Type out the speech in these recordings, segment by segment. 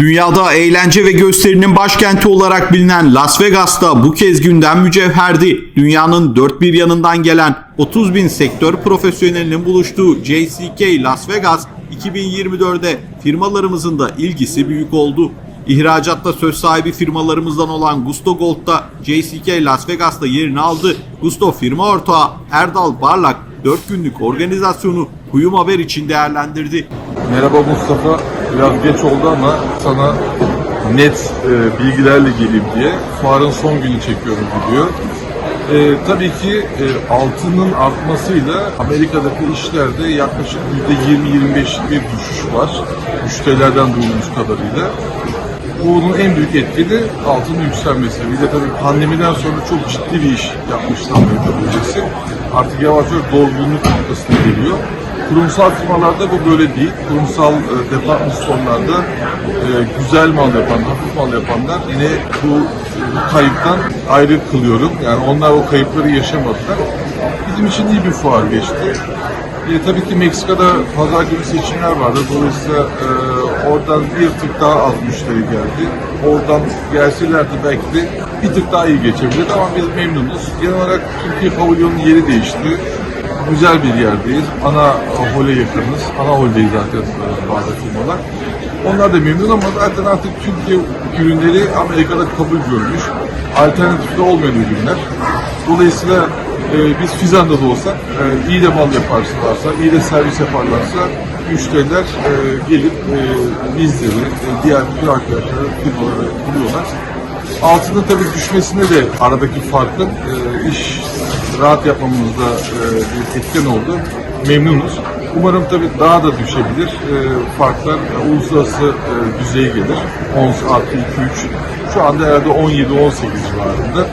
Dünyada eğlence ve gösterinin başkenti olarak bilinen Las Vegas'ta bu kez gündem mücevherdi. Dünyanın dört bir yanından gelen 30 bin sektör profesyonelinin buluştuğu JCK Las Vegas 2024'de firmalarımızın da ilgisi büyük oldu. İhracatta söz sahibi firmalarımızdan olan Gusto Gold da JCK Las Vegas'ta yerini aldı. Gusto firma ortağı Erdal Barlak 4 günlük organizasyonu Kuyum Haber için değerlendirdi. Merhaba Mustafa. Biraz geç oldu ama sana net e, bilgilerle geleyim diye fuarın son günü çekiyorum video. E, tabii ki e, altının artmasıyla Amerika'daki işlerde yaklaşık %20-25'lik bir düşüş var. Müşterilerden duyduğumuz kadarıyla. Bunun en büyük etkili altının yükselmesi. Bir de tabii pandemiden sonra çok ciddi bir iş yapmıştı Amerika bölgesi. Artık yavaş yavaş dolgunluk noktasına geliyor. Kurumsal firmalarda bu böyle değil. Kurumsal e, department store'larda e, güzel mal yapan, hafif mal yapanlar yine bu, bu kayıptan ayrı kılıyorum. Yani onlar o kayıpları yaşamadılar. Bizim için iyi bir fuar geçti. E, tabii ki Meksika'da pazar günü seçimler vardı. Dolayısıyla e, oradan bir tık daha az müşteri geldi. Oradan gelselerdi belki de bir tık daha iyi geçebilirdi ama biz memnunuz. Genel olarak Türkiye pavilyonun yeri değişti. Güzel bir yerdeyiz. Ana hole yakınız. Ana holdeyiz zaten e, bazı firmalar. Onlar da memnun ama zaten artık Türkiye ürünleri Amerika'da kabul görmüş. Alternatifte olmayan ürünler. Dolayısıyla e, biz Fizan'da da olsak e, iyi de mal yaparlarsa, iyi de servis yaparlarsa müşteriler e, gelip e, bizleri, e, diğer bütün arkadaşları, firmaları buluyorlar. Altının tabii düşmesine de aradaki farkın e, iş rahat yapmamızda e, bir etken oldu. Memnunuz. Umarım tabii daha da düşebilir. E, farklar e, uluslararası e, düzeye gelir. 10 artı 2-3. Şu anda herhalde 17-18 civarında.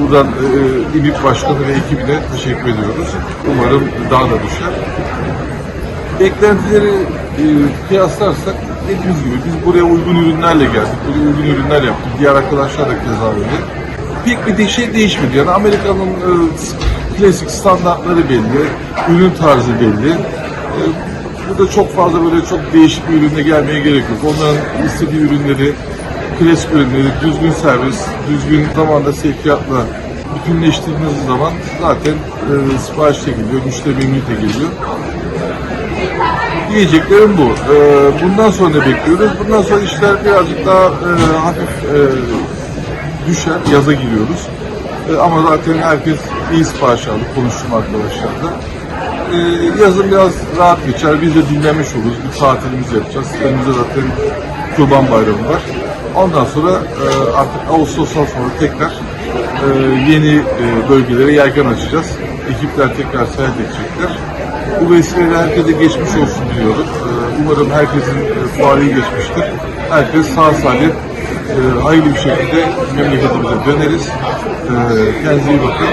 Buradan e, İBİP Başkanı ve ekibine teşekkür ediyoruz. Umarım daha da düşer. Beklentileri e, kıyaslarsak dediğimiz gibi biz buraya uygun ürünlerle geldik. Buraya uygun ürünler yaptık. Diğer arkadaşlar da keza öyle. Pek bir de şey değişmedi. Yani Amerika'nın e, klasik standartları belli. Ürün tarzı belli. E, burada çok fazla böyle çok değişik bir ürünle gelmeye gerek yok. Onların istediği ürünleri klasik ürünleri, düzgün servis, düzgün zamanda sevkiyatla bütünleştirdiğiniz zaman zaten e, sipariş de geliyor, müşteri memnuniyete geliyor. Diyeceklerim bu. E, bundan sonra ne bekliyoruz? Bundan sonra işler birazcık daha e, hafif e, düşer, yaza giriyoruz. E, ama zaten herkes iyi sipariş aldı, konuştum arkadaşlarla. E, yazın biraz rahat geçer, biz de dinlenmiş oluruz, bir tatilimizi yapacağız. Önümüzde zaten Kurban Bayramı var. Ondan sonra e, artık Ağustos'tan sonra tekrar e, yeni e, bölgelere yelken açacağız. Ekipler tekrar seyahat edecekler. Bu vesileyle herkese geçmiş olsun diyorum. E, umarım herkesin e, iyi geçmiştir. Herkes sağ salim, e, hayırlı bir şekilde memleketimize döneriz. E, kendinize iyi bakın.